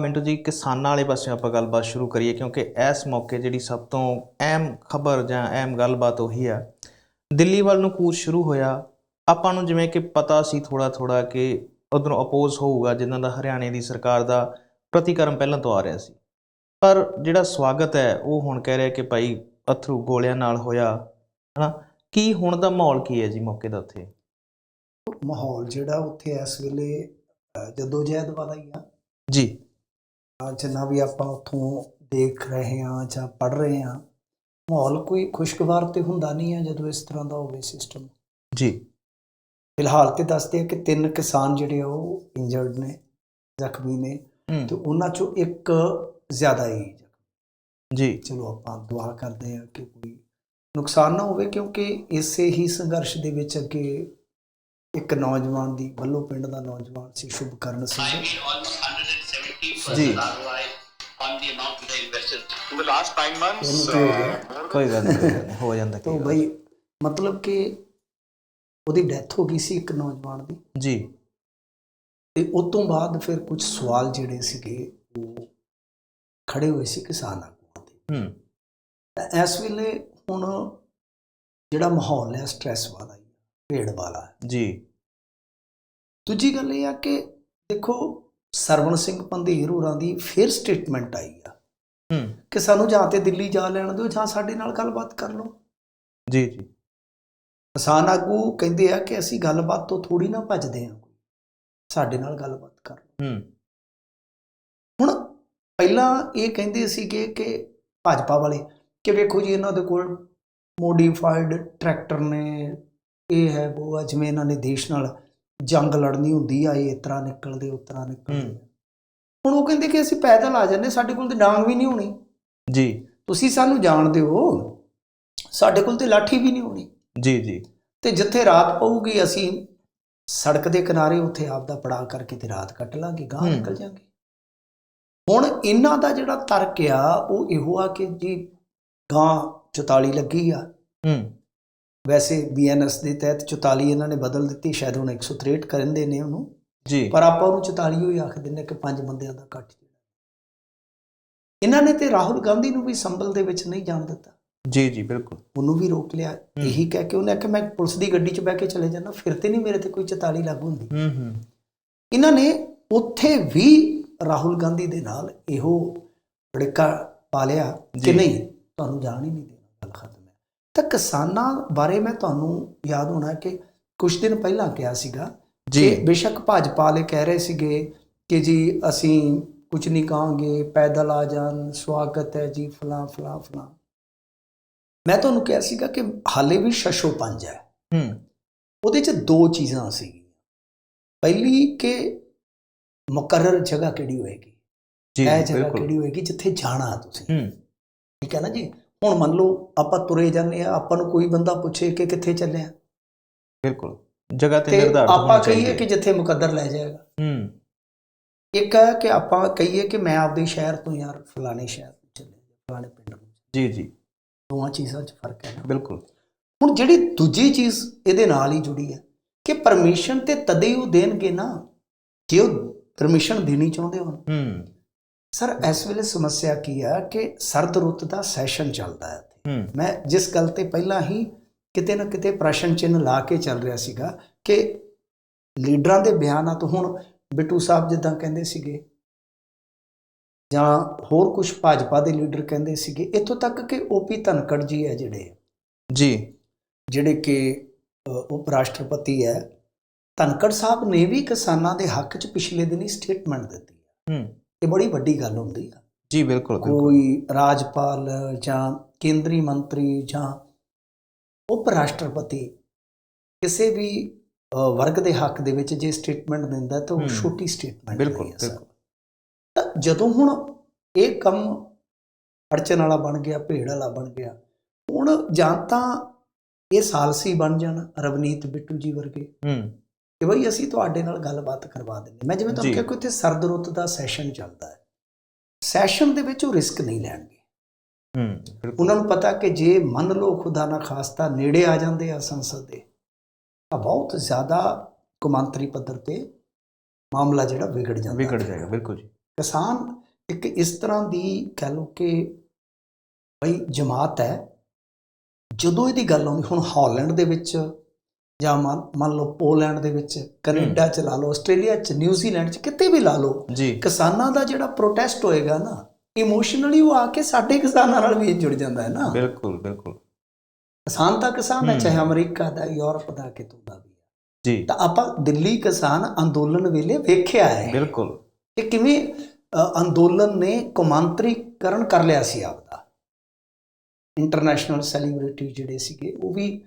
ਮਿੰਟੂ ਜੀ ਕਿਸਾਨਾਂ ਵਾਲੇ ਪਾਸੇ ਆਪਾਂ ਗੱਲਬਾਤ ਸ਼ੁਰੂ ਕਰੀਏ ਕਿਉਂਕਿ ਇਸ ਮੌਕੇ ਜਿਹੜੀ ਸਭ ਤੋਂ ਅਹਿਮ ਖਬਰ ਜਾਂ ਅਹਿਮ ਗੱਲਬਾਤ ਉਹੀ ਆ। ਦਿੱਲੀ ਵੱਲ ਨੂੰ ਕੂਚ ਸ਼ੁਰੂ ਹੋਇਆ। ਆਪਾਂ ਨੂੰ ਜਿਵੇਂ ਕਿ ਪਤਾ ਸੀ ਥੋੜਾ ਥੋੜਾ ਕਿ ਉਧਰੋਂ ਅਪੋਜ਼ ਹੋਊਗਾ ਜਿਨ੍ਹਾਂ ਦਾ ਹਰਿਆਣੇ ਦੀ ਸਰਕਾਰ ਦਾ ਪ੍ਰਤੀਕਰਮ ਪਹਿਲਾਂ ਤੋਂ ਆ ਰਿਹਾ ਸੀ। ਪਰ ਜਿਹੜਾ ਸਵਾਗਤ ਹੈ ਉਹ ਹੁਣ ਕਹਿ ਰਿਹਾ ਕਿ ਭਾਈ ਅਥਰੂ ਗੋਲਿਆਂ ਨਾਲ ਹੋਇਆ ਹਨਾ? ਕੀ ਹੁਣ ਦਾ ਮਾਹੌਲ ਕੀ ਹੈ ਜੀ ਮੌਕੇ ਦਾ ਉੱਥੇ? ਮਾਹੌਲ ਜਿਹੜਾ ਉੱਥੇ ਇਸ ਵੇਲੇ ਅ, ਜਦੋਜਹਿਦ ਵਾਲਾ ਹੀ ਆ। ਜੀ। ਜਿੰਨਾ ਵੀ ਆਪਾਂ ਉੱਥੋਂ ਦੇਖ ਰਹੇ ਹਾਂ ਜਾਂ ਪੜ ਰਹੇ ਹਾਂ ਮਾਹੌਲ ਕੋਈ ਖੁਸ਼ਗਵਾਰ ਤੇ ਹੁੰਦਾ ਨਹੀਂ ਹੈ ਜਦੋਂ ਇਸ ਤਰ੍ਹਾਂ ਦਾ ਹੋਵੇ ਸਿਸਟਮ ਜੀ। ਫਿਲਹਾਲ ਤੇ ਦੱਸਦੇ ਆ ਕਿ ਤਿੰਨ ਕਿਸਾਨ ਜਿਹੜੇ ਆ ਉਹ ਇੰਜਰਡ ਨੇ ਜ਼ਖਮੀ ਨੇ ਤੇ ਉਹਨਾਂ ਚੋਂ ਇੱਕ ਜ਼ਿਆਦਾ ਹੀ। ਜੀ। ਚਲੋ ਆਪਾਂ ਦੁਆ ਕਰਦੇ ਹਾਂ ਕਿ ਕੋਈ ਨੁਕਸਾਨ ਨਾ ਹੋਵੇ ਕਿਉਂਕਿ ਇਸੇ ਹੀ ਸੰਘਰਸ਼ ਦੇ ਵਿੱਚ ਅੱਗੇ ਇੱਕ ਨੌਜਵਾਨ ਦੀ ਵੱਲੋਂ ਪਿੰਡ ਦਾ ਨੌਜਵਾਨ ਸੀ Shubhkaran Singh. I mean, almost 170% Ji. ROI on the amount that I invested. In the last nine months, ਇਹਨੂੰ ਕੀ ਹੋ ਗਿਆ uh, ਕੋਈ ਗੱਲ ਨਹੀਂ ਹੋ ਜਾਂਦਾ ਤਾਂ ਕੀ ਗੱਲ। ਬਈ ਮਤਲਬ ਕਿ ਉਹਦੀ ਡੈਥ ਹੋ ਗਈ ਸੀ ਇੱਕ ਨੌਜਵਾਨ ਦੀ ਜੀ ਤੇ ਉਸ ਤੋਂ ਬਾਅਦ ਫਿਰ ਕੁਝ ਸਵਾਲ ਜਿਹੜੇ ਸੀਗੇ ਉਹ ਖੜੇ ਹੋਏ ਸੀ ਕਿਸਾਨ ਆਗੂਆਂ ਦੇ ਹੂੰ ਤਾਂ ਇਸ ਵੇਲੇ ਹੁਣ ਜਿਹੜਾ ਮਾਹੌਲ ਹੈ ਸਟ੍ਰੈਸ ਵਾਲਾ ਹੀ ਹੈ, ਭੇੜ ਵਾਲਾ। ਜੀ ਦੂਜੀ ਗੱਲ ਇਹ ਆ ਕਿ ਦੇਖੋ ਸਰਵਣ ਸਿੰਘ ਪੰਧੇਰ ਹੋਰਾਂ ਦੀ ਫਿਰ ਸਟੇਟਮੈਂਟ ਆਈ ਆ। ਹੂੰ। ਕਿ ਸਾਨੂੰ ਜਾਂ ਤੇ ਦਿੱਲੀ ਜਾ ਲੈਣ ਦਿਓ ਜਾਂ ਸਾਡੇ ਨਾਲ ਗੱਲਬਾਤ ਕਰ ਲਓ। ਜੀ ਜੀ। ਕਿਸਾਨ ਆਗੂ ਕਹਿੰਦੇ ਆ ਕਿ ਅਸੀਂ ਗੱਲਬਾਤ ਤੋਂ ਥੋੜੀ ਨਾ ਭੱਜਦੇ ਹਾਂ। ਸਾਡੇ ਨਾਲ ਗੱਲਬਾਤ ਕਰ ਲਓ। ਹੂੰ। ਹੁਣ ਪਹਿਲਾਂ ਇਹ ਕਹਿੰਦੇ ਸੀਗੇ ਕਿ ਭਾਜਪਾ ਵਾਲੇ ਕਿ ਵੇਖੋ ਜੀ ਇਹਨਾਂ ਦੇ ਕੋਲ ਮੋਡੀਫਾਈਡ ਟਰੈਕਟਰ ਨੇ ਇਹ ਹੈ ਉਹ ਜਿਵੇਂ ਇਹਨਾਂ ਨੇ ਦੇਸ਼ ਨਾਲ ਜੰਗ ਲੜਨੀ ਹੁੰਦੀ ਆ ਇਹ ਇਸ ਤਰ੍ਹਾਂ ਨਿਕਲਦੇ ਉਸ ਤਰ੍ਹਾਂ ਨਿਕਲਦੇ। ਹੁਣ ਉਹ ਕਹਿੰਦੇ ਕਿ ਅਸੀਂ ਪੈਦਲ ਆ ਜਾਂਦੇ ਸਾਡੇ ਕੋਲ ਤੇ ਡਾਂਗ ਵੀ ਨਹੀਂ ਹੋਣੀ। ਜੀ। ਤੁਸੀਂ ਸਾਨੂੰ ਜਾਣਦੇ ਹੋ ਸਾਡੇ ਕੋਲ ਤੇ ਲਾਠੀ ਵੀ ਨਹੀਂ ਹੋਣੀ। ਜੀ ਜੀ। ਤੇ ਜਿੱਥੇ ਰਾਤ ਪਊਗੀ ਅਸੀਂ ਸੜਕ ਦੇ ਕਿਨਾਰੇ ਉੱਥੇ ਆਪ ਦਾ ਪੜਾ ਕਰਕੇ ਤੇ ਰਾਤ ਕੱਟ ਲਾਂਗੇ ਗਾਂ ਹੂੰ। ਨਿਕਲ ਜਾਾਂਗੇ। ਹੁਣ ਇਹਨਾਂ ਦਾ ਜਿਹੜਾ ਤਰਕ ਆ ਉਹ ਇਹੋ ਆ ਕਿ ਜੀ ਗਾਂ 44 ਲੱਗੀ ਆ। ਹੂੰ। ਵੈਸੇ ਬੀਐਨਐਸ ਦੇ ਤਹਿਤ 44 ਇਹਨਾਂ ਨੇ ਬਦਲ ਦਿੱਤੀ ਸ਼ਾਇਦ ਹੁਣ 163 ਕਰਨ ਨੇ ਉਹਨੂੰ। ਜੀ। ਪਰ ਆਪਾਂ ਉਹਨੂੰ 44 ਹੀ ਆਖ ਦਿੰਦੇ ਕਿ ਪੰਜ ਬੰਦਿਆਂ ਦਾ ਇਕੱਠ ਜਿਹੜਾ। ਇਹਨਾਂ ਨੇ ਤੇ ਰਾਹੁਲ ਗਾਂਧੀ ਨੂੰ ਵੀ ਸੰਭਲ ਦੇ ਵਿੱਚ ਨਹੀਂ ਜਾਣ ਦਿੱਤਾ। ਜੀ ਜੀ ਬਿਲਕੁਲ। ਉਹਨੂੰ ਵੀ ਰੋਕ ਲਿਆ। ਇਹੀ ਕਹਿ ਕੇ ਉਹਨੇ ਆਖਿਆ ਮੈਂ ਪੁਲਿਸ ਦੀ ਗੱਡੀ 'ਚ ਬਹਿ ਕੇ ਚਲੇ ਜਾਣਾ ਫਿਰ ਤੇ ਨਹੀਂ ਮੇਰੇ ਤੇ ਕੋਈ 44 ਲਾਗੂ ਹੁੰਦੀ। ਹੂੰ ਹੂੰ। ਇਹਨਾਂ ਨੇ ਉੱਥੇ ਵੀ ਰਾਹੁਲ ਗਾਂਧੀ ਦੇ ਨਾਲ ਇਹੋ ਬੜਕਾ ਪਾ ਲਿਆ ਕਿ। ਨਹੀਂ ਤੁਹਾਨੂੰ ਜਾਣ ਹੀ ਨਹੀਂ ਦੇਣਾ ਗੱਲ ਖਤਮ। ਤਾਂ ਕਿਸਾਨਾਂ ਬਾਰੇ ਮੈਂ ਤੁਹਾਨੂੰ ਯਾਦ ਹੋਣਾ ਕਿ ਕੁਝ ਦਿਨ ਪਹਿਲਾਂ ਕਿਹਾ ਸੀਗਾ ਜੀ। ਬੇਸ਼ੱਕ ਭਾਜਪਾ ਵਾਲੇ ਕਹਿ ਰਹੇ ਸੀਗੇ ਕਿ ਜੀ ਅਸੀਂ ਕੁਝ ਨਹੀਂ ਕਹਾਂਗੇ ਪੈਦਲ ਆ ਜਾਣ ਸਵਾਗਤ ਹੈ ਜੀ ਫਲਾਂ ਫਲਾਂ ਫਲਾਂ। ਮੈਂ ਤੁਹਾਨੂੰ ਕਿਹਾ ਸੀਗਾ ਕਿ ਹਾਲੇ ਵੀ ਸ਼ਸ਼ੋ ਪੰਜ ਹੈ। ਹੂੰ। ਉਹਦੇ 'ਚ ਦੋ ਚੀਜ਼ਾਂ ਸੀ ਪਹਿਲੀ ਕਿ ਮੁਕਰਰ ਜਗ੍ਹਾ ਕਿਹੜੀ ਹੋਏਗੀ? ਜੀ ਇਹ ਜਗ੍ਹਾ ਬਿਲਕੁਲ। ਕਿਹੜੀ ਹੋਏਗੀ ਜਿੱਥੇ ਜਾਣਾ ਤੁਸੀਂ? ਹੂੰ। ਠੀਕ ਹੈ ਨਾ ਜੀ? ਹੁਣ ਮੰਨ ਲਓ ਆਪਾਂ ਤੁਰੇ ਜਾਂਦੇ ਆ ਆਪਾਂ ਨੂੰ ਕੋਈ ਬੰਦਾ ਪੁੱਛੇ ਕਿ ਕਿੱਥੇ ਚੱਲੇ ਆ ਬਿਲਕੁਲ ਜਗ੍ਹਾ ਤੇ ਨਿਰਧਾਰਤ ਆਪਾਂ ਕਹੀਏ ਕਿ ਜਿੱਥੇ ਮੁਕੱਦਰ ਲੈ ਜਾਏਗਾ। ਹੂੰ। ਇੱਕ ਹੈ ਕਿ ਆਪਾਂ ਕਹੀਏ ਕਿ ਮੈਂ ਆਪਦੇ ਸ਼ਹਿਰ ਤੋਂ ਯਾਰ ਫਲਾਣੇ ਸ਼ਹਿਰ ਤੋਂ ਚੱਲੇ ਫਲਾਣੇ ਪਿੰਡ ਨੂੰ ਜੀ ਜੀ। ਦੋਵਾਂ ਚੀਜ਼ਾਂ 'ਚ ਫ਼ਰਕ ਹੈ ਨਾ। ਬਿਲਕੁਲ। ਹੁਣ ਜਿਹੜੀ ਦੂਜੀ ਚੀਜ਼ ਇਹਦੇ ਨਾਲ ਹੀ ਜੁੜੀ ਹੈ ਕਿ ਪਰਮਿਸ਼ਨ ਤੇ ਤਦੇ ਹੀ ਉਹ ਦੇਣਗੇ ਨਾ ਜੇ ਉਹ ਪਰਮਿਸ਼ਨ ਦੇਣੀ ਚਾਹੁੰਦੇ ਹੋਣ। ਹੂੰ। ਸਰ ਇਸ ਵੇਲੇ ਸਮੱਸਿਆ ਕੀ ਹੈ ਕਿ ਸਰਦ ਰੁੱਤ ਦਾ ਸੈਸ਼ਨ ਚੱਲਦਾ ਹੈ ਮੈਂ ਜਿਸ ਗੱਲ ਤੇ ਪਹਿਲਾਂ ਹੀ ਕਿਤੇ ਨਾ ਕਿਤੇ ਪ੍ਰਸ਼ਨ ਚਿੰਨ੍ਹ ਲਾ ਕੇ ਚੱਲ ਰਿਹਾ ਸੀਗਾ ਕਿ ਲੀਡਰਾਂ ਦੇ ਬਿਆਨਾਂ ਤੋਂ ਹੁਣ ਬਿੱਟੂ ਸਾਹਿਬ ਜਿੱਦਾਂ ਕਹਿੰਦੇ ਸੀਗੇ ਜਾਂ ਹੋਰ ਕੁਝ ਭਾਜਪਾ ਦੇ ਲੀਡਰ ਕਹਿੰਦੇ ਸੀਗੇ ਇੱਥੋਂ ਤੱਕ ਕਿ ਓਪੀ ਧਨਕੜ ਜੀ ਹੈ ਜਿਹੜੇ। ਜੀ। ਜਿਹੜੇ ਕਿ ਉਪ ਰਾਸ਼ਟਰਪਤੀ ਹੈ ਧਨਕੜ ਸਾਹਿਬ ਨੇ ਵੀ ਕਿਸਾਨਾਂ ਦੇ ਹੱਕ 'ਚ ਪਿਛਲੇ ਦਿਨੀ ਸਟੇਟਮੈਂਟ ਦਿੱਤੀ ਹੈ। ਹੂੰ। ਇਹ ਬੜੀ ਵੱਡੀ ਗੱਲ ਹੁੰਦੀ ਆ। ਜੀ ਬਿਲਕੁਲ ਕੋਈ ਰਾਜਪਾਲ ਜਾਂ ਕੇਂਦਰੀ ਮੰਤਰੀ ਜਾਂ ਉਪ ਰਾਸ਼ਟਰਪਤੀ ਕਿਸੇ ਵੀ ਵਰਗ ਦੇ ਹੱਕ ਦੇ ਵਿੱਚ ਜੇ ਸਟੇਟਮੈਂਟ ਦਿੰਦਾ ਤਾਂ ਉਹ। ਛੋਟੀ ਸਟੇਟਮੈਂਟ ਬਿਲਕੁਲ ਬਿਲਕੁਲ। ਤਾਂ ਜਦੋਂ ਹੁਣ ਇਹ ਕੰਮ ਅੜਚਨ ਵਾਲਾ ਬਣ ਗਿਆ ਭੇੜ ਵਾਲਾ ਬਣ ਗਿਆ ਹੁਣ ਜਾਂ ਤਾਂ ਇਹ ਸਾਲਸੀ ਬਣ ਜਾਣ ਰਵਨੀਤ ਬਿੱਟੂ ਜੀ ਵਰਗੇ। ਹੂੰ। ਕਿ ਬਈ ਅਸੀਂ ਤੁਹਾਡੇ ਨਾਲ ਗੱਲਬਾਤ ਕਰਵਾ ਦਿੰਦੇ ਮੈਂ ਜਿਵੇਂ ਤੁਹਾਨੂੰ। ਕਿਹਾ ਕਿ ਇੱਥੇ ਸਰਦ ਰੁੱਤ ਦਾ ਸੈਸ਼ਨ ਚੱਲਦਾ ਹੈ। ਸੈਸ਼ਨ ਦੇ ਵਿੱਚ ਉਹ ਰਿਸਕ ਨਹੀਂ ਲੈਣਗੇ। ਹੂੰ ਉਹਨਾਂ ਨੂੰ ਪਤਾ ਕਿ ਜੇ ਮੰਨ ਲਓ ਖੁਦਾ ਨਾ ਖਾਸਤਾ ਨੇੜੇ ਆ ਜਾਂਦੇ ਆ ਸੰਸਦ ਦੇ ਤਾਂ ਬਹੁਤ ਜ਼ਿਆਦਾ ਕੌਮਾਂਤਰੀ ਪੱਧਰ ਤੇ ਮਾਮਲਾ ਜਿਹੜਾ ਵਿਗੜ ਜਾਂਦਾ। ਵਿਗੜ। ਜਾਏਗਾ ਬਿਲਕੁਲ ਜੀ। ਕਿਸਾਨ ਇੱਕ ਇਸ ਤਰ੍ਹਾਂ ਦੀ ਕਹਿ ਲਓ ਕਿ ਬਈ ਜਮਾਤ ਹੈ ਜਦੋਂ ਇਹਦੀ ਗੱਲ ਆਉਂਦੀ ਹੁਣ ਹਾਲੈਂਡ ਦੇ ਵਿੱਚ ਜਾਂ ਮੰਨ ਮੰਨ ਲਓ ਪੋਲੈਂਡ ਦੇ ਵਿੱਚ ਕੈਨੇਡਾ ਚ ਲਾ ਲਓ ਆਸਟ੍ਰੇਲੀਆ ਚ ਨਿਊਜ਼ੀਲੈਂਡ ਚ ਕਿਤੇ ਵੀ ਲਾ ਲਓ ਕਿਸਾਨਾਂ ਦਾ ਜਿਹੜਾ ਪ੍ਰੋਟੈਸਟ ਹੋਏਗਾ ਨਾ ਇਮੋਸ਼ਨਲੀ ਉਹ ਆ ਕੇ ਸਾਡੇ ਕਿਸਾਨਾਂ ਨਾਲ ਵੀ ਜੁੜ ਜਾਂਦਾ ਹੈ ਨਾ। ਬਿਲਕੁਲ ਬਿਲਕੁਲ। ਕਿਸਾਨ ਤਾਂ ਕਿਸਾਨ ਹੈ। ਚਾਹੇ ਅਮਰੀਕਾ ਦਾ ਯੂਰਪ ਦਾ ਕਿਤੋਂ ਦਾ ਵੀ ਜੀ। ਤਾਂ ਆਪਾਂ ਦਿੱਲੀ ਕਿਸਾਨ ਅੰਦੋਲਨ ਵੇਲੇ ਵੇਖਿਆ ਹੈ। ਬਿਲਕੁਲ। ਕਿ ਕਿਵੇਂ ਅੰਦੋਲਨ ਨੇ ਕੌਮਾਂਤਰੀਕਰਨ ਕਰ ਲਿਆ ਸੀ ਆਪਦਾ। ਇੰਟਰਨੈਸ਼ਨਲ ਸੈਲੀਬ੍ਰਿਟੀ ਜਿਹੜੇ ਸੀਗੇ ਉਹ ਵੀ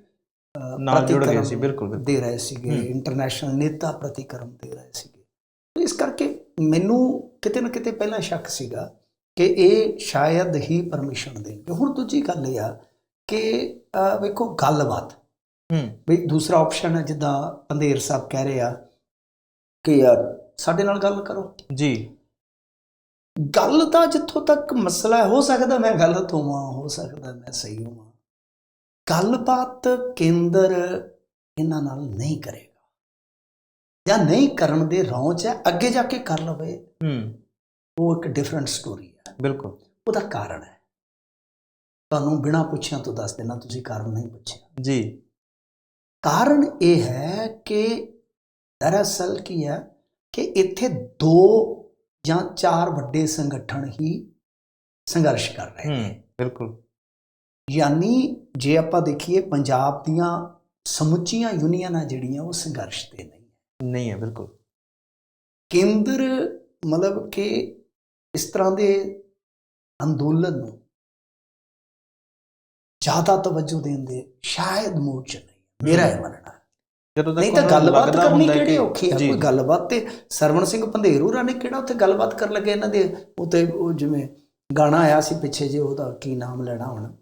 ਨਾਲ ਜੁੜ ਗਏ ਸੀ ਬਿਲਕੁਲ ਦੇ ਰਹੇ ਸੀਗੇ। ਇੰਟਰਨੈਸ਼ਨਲ ਨੇਤਾ ਪ੍ਰਤੀਕਰਮ ਦੇ ਰਹੇ ਸੀਗੇ। ਇਸ ਕਰਕੇ ਮੈਨੂੰ ਕਿਤੇ ਨਾ ਕਿਤੇ ਪਹਿਲਾਂ ਸ਼ੱਕ ਸੀਗਾ ਕਿ ਇਹ ਸ਼ਾਇਦ ਹੀ ਪਰਮਿਸ਼ਨ ਦੇਣਗੇ। ਹੁਣ ਦੂਜੀ ਗੱਲ ਇਹ ਆ ਕਿ ਵੇਖੋ ਗੱਲਬਾਤ। ਹੂੰ। ਵੀ ਦੂਸਰਾ ਆਪਸ਼ਨ ਹੈ ਜਿੱਦਾਂ ਪੰਦੇਰ ਸਾਹਿਬ ਕਹਿ ਰਹੇ ਆ ਕਿ ਯਾਰ ਸਾਡੇ ਨਾਲ ਗੱਲ ਕਰੋ। ਜੀ। ਗੱਲ ਤਾਂ ਜਿੱਥੋਂ ਤੱਕ ਮਸਲਾ ਹੋ ਸਕਦਾ ਮੈਂ ਗਲਤ ਹੋਵਾਂ ਹੋ ਸਕਦਾ ਮੈਂ ਸਹੀ ਹੋਵਾਂ। ਗੱਲਬਾਤ ਕੇਂਦਰ ਇਹਨਾਂ ਨਾਲ ਨਹੀਂ ਕਰੇਗਾ। ਜਾਂ ਨਹੀਂ ਕਰਨ ਦੇ ਰੌਂ ਚ ਹੈ ਅੱਗੇ ਜਾ ਕੇ ਕਰ ਲਵੇ। ਹੂੰ। ਉਹ ਇੱਕ ਡਿਫਰੈਂਟ ਸਟੋਰੀ ਹੈ। ਬਿਲਕੁਲ। ਉਹਦਾ ਕਾਰਨ ਹੈ। ਤੁਹਾਨੂੰ ਬਿਨਾਂ ਪੁੱਛਿਆ ਤੋਂ ਦੱਸ ਦੇਣਾ ਤੁਸੀਂ ਕਾਰਨ ਨਹੀਂ ਪੁੱਛਿਆ। ਜੀ। ਕਾਰਨ ਇਹ ਹੈ ਕਿ ਦਰਅਸਲ ਕੀ ਹੈ ਕਿ ਇੱਥੇ ਦੋ ਜਾਂ ਚਾਰ ਵੱਡੇ ਸੰਗਠਨ ਹੀ ਸੰਘਰਸ਼ ਕਰ ਰਹੇ ਹੂੰ ਨੇ ਬਿਲਕੁਲ। ਯਾਨੀ ਜੇ ਆਪਾਂ ਦੇਖੀਏ ਪੰਜਾਬ ਦੀਆਂ ਸਮੁੱਚੀਆਂ ਯੂਨੀਅਨਾਂ ਜਿਹੜੀਆਂ ਉਹ ਸੰਘਰਸ਼ ਤੇ ਨਹੀਂ ਨਹੀਂ ਹੈ ਬਿਲਕੁਲ। ਕੇਂਦਰ ਮਤਲਬ ਕਿ ਇਸ ਤਰ੍ਹਾਂ ਦੇ ਅੰਦੋਲਨ ਨੂੰ ਜ਼ਿਆਦਾ ਤਵੱਜੋ ਦੇਣ ਦੇ ਸ਼ਾਇਦ ਮੂਡ ਚ ਨਹੀਂ ਮੇਰਾ ਇਹ ਮੰਨਣਾ। ਜਦੋਂ ਤੱਕ ਨਹੀਂ ਤਾਂ ਗੱਲਬਾਤ ਕਰਨੀ ਕਿਹੜੀ ਔਖੀ ਆ ਕੋਈ ਗੱਲਬਾਤ ਤੇ ਸਰਵਣ ਸਿੰਘ ਪੰਧੇਰੂਰਾ ਨੇ ਕਿਹੜਾ ਉੱਥੇ ਗੱਲਬਾਤ ਕਰਨ ਲੱਗੇ? ਇਹਨਾਂ ਦੇ ਉੱਤੇ ਉਹ ਜਿਵੇਂ ਗਾਣਾ ਆਇਆ ਸੀ ਪਿੱਛੇ ਜੇ ਉਹਦਾ ਕੀ ਨਾਮ ਲੈਣਾ ਹੁਣ?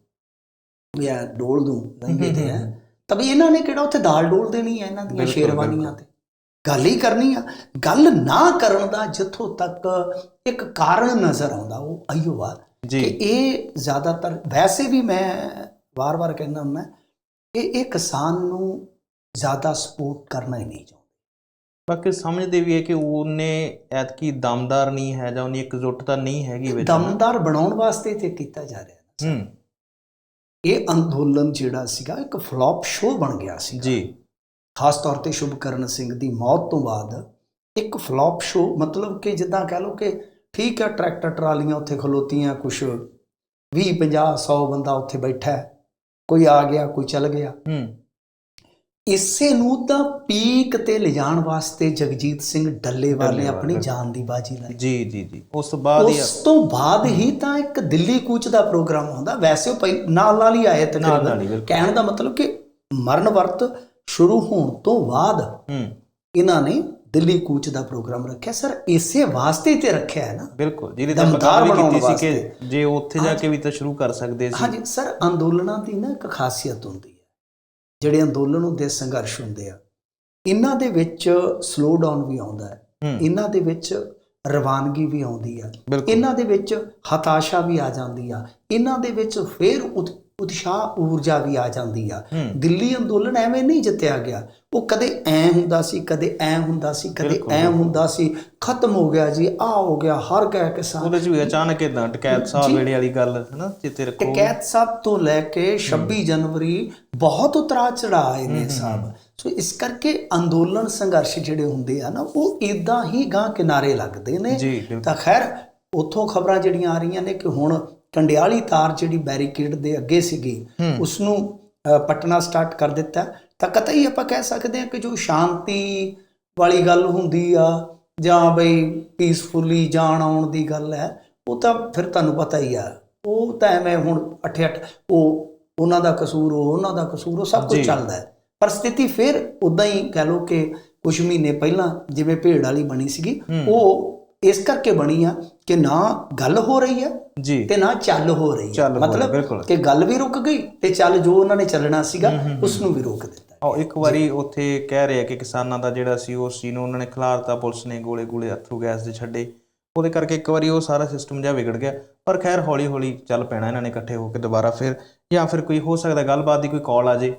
ਆ ਡੋਲ ਦੂੰ ਲੰਗੇ ਤੇ ਹੈ ਤਾਂ ਵੀ ਇਹਨਾਂ ਨੇ ਕਿਹੜਾ ਉੱਥੇ ਦਾਲ ਡੋਲ ਦੇਣੀ ਹੈ ਇਹਨਾਂ ਦੀਆਂ ਸ਼ੇਰਵਾਨੀਆਂ। ਤੇ। ਗੱਲ ਹੀ ਕਰਨੀ ਆ ਗੱਲ ਨਾ ਕਰਨ ਦਾ ਜਿੱਥੋਂ ਤੱਕ ਇੱਕ ਕਾਰਨ ਨਜ਼ਰ ਆਉਂਦਾ ਉਹ ਆ ਕਿ ਜੀ। ਇਹ ਜ਼ਿਆਦਾਤਰ ਵੈਸੇ ਵੀ ਮੈਂ ਵਾਰ-ਵਾਰ ਕਹਿੰਦਾ ਹੁੰਦਾ ਕਿ ਇਹ ਕਿਸਾਨ ਨੂੰ ਜ਼ਿਆਦਾ ਸਪੋਰਟ ਕਰਨਾ ਹੀ ਨਹੀਂ ਚਾਹੁੰਦਾ। ਬਾਕੀ ਸਮਝਦੇ ਵੀ ਹੈ ਕਿ ਉਹਨੇ ਐਤਕੀ ਦਮਦਾਰ ਨਹੀਂ ਹੈ ਜਾਂ ਉਹਨੀ ਇਕਜੁੱਟਤਾ ਨਹੀਂ ਹੈਗੀ ਵਿੱਚ। ਦਮਦਾਰ ਬਣਾਉਣ ਵਾਸਤੇ ਤੇ ਕੀਤਾ ਜਾ ਰਿਹਾ। ਹੂੰ। ਇਹ ਅੰਦੋਲਨ ਜਿਹੜਾ ਸੀਗਾ ਇੱਕ ਫਲॉप ਸ਼ੋ ਬਣ ਗਿਆ ਸੀ ਜੀ। ਖਾਸ ਤੌਰ ਤੇ ਸ਼ੁਭਕਰਨ ਸਿੰਘ ਦੀ ਮੌਤ ਤੋਂ ਬਾਅਦ ਇੱਕ ਫਲॉप ਸ਼ੋ ਮਤਲਬ ਕਿ ਜਿੱਦਾਂ ਕਹਿ ਲਓ ਕਿ ਠੀਕ ਹੈ ਟਰੈਕਟਰ ਟਰਾਲੀਆਂ ਉੱਥੇ ਖਲੋਤੀਆਂ ਕੁਛ 20 50 100 ਬੰਦਾ ਉੱਥੇ ਬੈਠਾ ਕੋਈ ਆ ਗਿਆ ਕੋਈ ਚਲ ਗਿਆ। ਹੂੰ। ਇਸੇ ਨੂੰ ਤਾਂ ਪੀਕ ਤੇ ਲਿਜਾਣ ਵਾਸਤੇ ਜਗਜੀਤ ਸਿੰਘ ਡੱਲੇਵਾਲ ਨੇ ਆਪਣੀ। ਜਾਨ ਦੀ ਬਾਜੀ ਲਾਈ ਜੀ ਜੀ ਜੀ। ਉਸ ਤੋਂ ਬਾਅਦ ਹੀ ਉਸ ਤੋਂ ਬਾਅਦ ਹੀ ਤਾਂ ਇੱਕ ਦਿੱਲੀ ਕੂਚ ਦਾ ਪ੍ਰੋਗਰਾਮ ਹੁੰਦਾ। ਵੈਸੇ ਉਹ ਨਾਲ ਨਾਲ ਹੀ ਆਏ ਤਕਰੀਬਨ। ਕਹਿਣ ਦਾ ਮਤਲਬ ਕਿ ਮਰਨ ਵਰਤ ਸ਼ੁਰੂ ਹੋਣ ਤੋਂ ਬਾਅਦ ਇਹਨਾਂ ਨੇ ਦਿੱਲੀ ਕੂਚ ਦਾ ਪ੍ਰੋਗਰਾਮ ਰੱਖਿਆ। ਸਰ ਇਸੇ ਵਾਸਤੇ ਤੇ ਰੱਖਿਆ ਹੈ ਨਾ। ਬਿਲਕੁਲ। ਜਿਹਦੀ ਤਾਂ ਪਤਾ ਵੀ ਕੀਤੀ ਸੀ ਕਿ। ਜੇ ਉੱਥੇ ਜਾ ਕੇ ਵੀ ਤਾਂ ਸ਼ੁਰੂ ਕਰ ਸਕਦੇ ਸੀ। ਹਾਂਜੀ ਸਰ ਅੰਦੋਲਨਾਂ ਦੀ ਨਾ ਇੱਕ ਖਾਸੀਅਤ ਹੁੰਦੀ ਜਿਹੜੇ ਅੰਦੋਲਨ ਹੁੰਦੇ ਸੰਘਰਸ਼ ਹੁੰਦੇ ਆ ਇਹਨਾਂ ਦੇ ਵਿੱਚ ਸਲੋ ਡਾਊਨ ਵੀ ਆਉਂਦਾ ਹੈ। ਇਹਨਾਂ ਦੇ ਵਿੱਚ ਰਵਾਨਗੀ ਵੀ ਆਉਂਦੀ ਆ। ਇਹਨਾਂ ਦੇ ਵਿੱਚ ਹਤਾਸ਼ਾ ਵੀ ਆ ਜਾਂਦੀ ਆ। ਇਹਨਾਂ ਦੇ ਵਿੱਚ ਫੇਰ ਉਤਸ਼ਾਹ ਊਰਜਾ ਵੀ ਆ ਜਾਂਦੀ ਆ। ਦਿੱਲੀ ਅੰਦੋਲਨ ਐਵੇਂ ਨਹੀਂ ਜਿੱਤਿਆ ਗਿਆ। ਉਹ ਕਦੇ ਐ ਹੁੰਦਾ ਸੀ ਕਦੇ ਐ ਹੁੰਦਾ ਸੀ ਕਦੇ ਐ। ਹੁੰਦਾ ਸੀ। ਖਤਮ ਹੋ ਗਿਆ ਜੀ ਆ ਹੋ ਗਿਆ ਹਰ ਗਿਆ ਕਿਸਾਨ ਉਹਦੇ ਚ ਵੀ ਅਚਾਨਕ ਇਦਾਂ ਟਕੈਤ ਸਾਹਿਬ। ਵੇਲੇ ਵਾਲੀ ਗੱਲ ਹੈ ਨਾ ਚਿੱਤੇ ਰੱਖੋ। ਟਕੈਤ ਸਾਹਿਬ ਤੋਂ ਲੈ ਕੇ 26 ਜਨਵਰੀ ਬਹੁਤ ਉਤਰਾ ਚੜਾਏ ਨੇ ਸਾਹਿਬ ਸੋ ਇਸ ਕਰਕੇ ਅੰਦੋਲਨ ਸੰਘਰਸ਼ ਜਿਹੜੇ ਹੁੰਦੇ ਆ ਨਾ ਉਹ ਇਦਾਂ ਹੀ ਗਾਂ ਕਿਨਾਰੇ ਲੱਗਦੇ ਨੇ। ਤਾਂ ਖੈਰ ਉੱਥੋਂ ਖਬਰਾਂ ਜਿਹੜੀਆਂ ਆ ਰਹੀਆਂ ਨੇ ਕਿ ਹੁਣ ਕੰਡਿਆਲੀ ਤਾਰ ਜਿਹੜੀ ਬੈਰੀਕੇਡ ਦੇ ਅੱਗੇ ਸੀਗੀ। ਉਸ ਨੂੰ ਪੱਟਣਾ ਸਟਾਰਟ ਕਰ ਦਿੱਤਾ ਤਾਂ ਕਤਈ ਆਪਾਂ ਕਹਿ ਸਕਦੇ ਹਾਂ ਕਿ ਜੋ ਸ਼ਾਂਤੀ ਵਾਲੀ ਗੱਲ ਹੁੰਦੀ ਆ ਜਾਂ ਬਈ ਪੀਸਫੁਲੀ ਜਾਣ ਆਉਣ ਦੀ ਗੱਲ ਹੈ ਉਹ ਤਾਂ ਫਿਰ ਤੁਹਾਨੂੰ ਪਤਾ ਹੀ ਆ ਉਹ ਤਾਂ ਐਵੇਂ ਹੁਣ ਅੱਠੇ ਅੱਠ ਉਹ ਉਹਨਾਂ ਦਾ ਕਸੂਰ ਉਹ ਉਹਨਾਂ ਦਾ ਕਸੂਰ ਉਹ ਸਭ ਕੁਝ। ਚੱਲਦਾ ਹੈ ਪਰ ਸਥਿਤੀ ਫਿਰ ਉਦਾਂ ਹੀ ਕਹਿ ਲਓ ਕਿ ਕੁਝ ਮਹੀਨੇ ਪਹਿਲਾਂ ਜਿਵੇਂ ਭੇੜ ਵਾਲੀ ਬਣੀ ਸੀਗੀ। ਉਹ ਇਸ ਕਰਕੇ ਬਣੀ ਆ ਕਿ ਨਾ ਗੱਲ ਹੋ ਰਹੀ ਹੈ ਜੀ। ਤੇ ਨਾ ਚੱਲ ਹੋ ਰਹੀ ਰਹੀ, ਮਤਲਬ। ਕਿ ਗੱਲ ਵੀ ਰੁਕ ਗਈ ਤੇ ਚੱਲ ਜੋ ਉਹਨਾਂ ਨੇ ਚੱਲਣਾ ਸੀਗਾ ਉਸ ਨੂੰ ਵੀ ਰੋਕ ਦਿੱਤਾ। ਉਹ ਇੱਕ ਵਾਰੀ ਉੱਥੇ ਕਹਿ ਰਹੇ ਆ ਕਿ ਕਿਸਾਨਾਂ ਦਾ ਜਿਹੜਾ ਸੀ ਉਸ ਚੀਜ਼ ਨੂੰ ਉਹਨਾਂ ਨੇ ਖਿਲਾਰਤਾ ਪੁਲਿਸ ਨੇ ਗੋਲੇ ਗੋਲੇ ਅਥਰੂ ਗੈਸ ਦੇ ਛੱਡੇ। ਉਹਦੇ ਕਰਕੇ ਇੱਕ ਵਾਰੀ ਉਹ ਸਾਰਾ ਸਿਸਟਮ ਜਿਹਾ ਵਿਗੜ ਗਿਆ। ਪਰ ਖੈਰ ਹੌਲੀ ਹੌਲੀ ਚੱਲ ਪੈਣਾ ਇਹਨਾਂ ਨੇ ਇਕੱਠੇ ਹੋ ਕੇ ਦੁਬਾਰਾ ਫਿਰ। ਜਾਂ ਫਿਰ ਕੋਈ ਹੋ ਸਕਦਾ ਗੱਲਬਾਤ ਦੀ ਕੋਈ ਕਾਲ ਆ ਜੇ।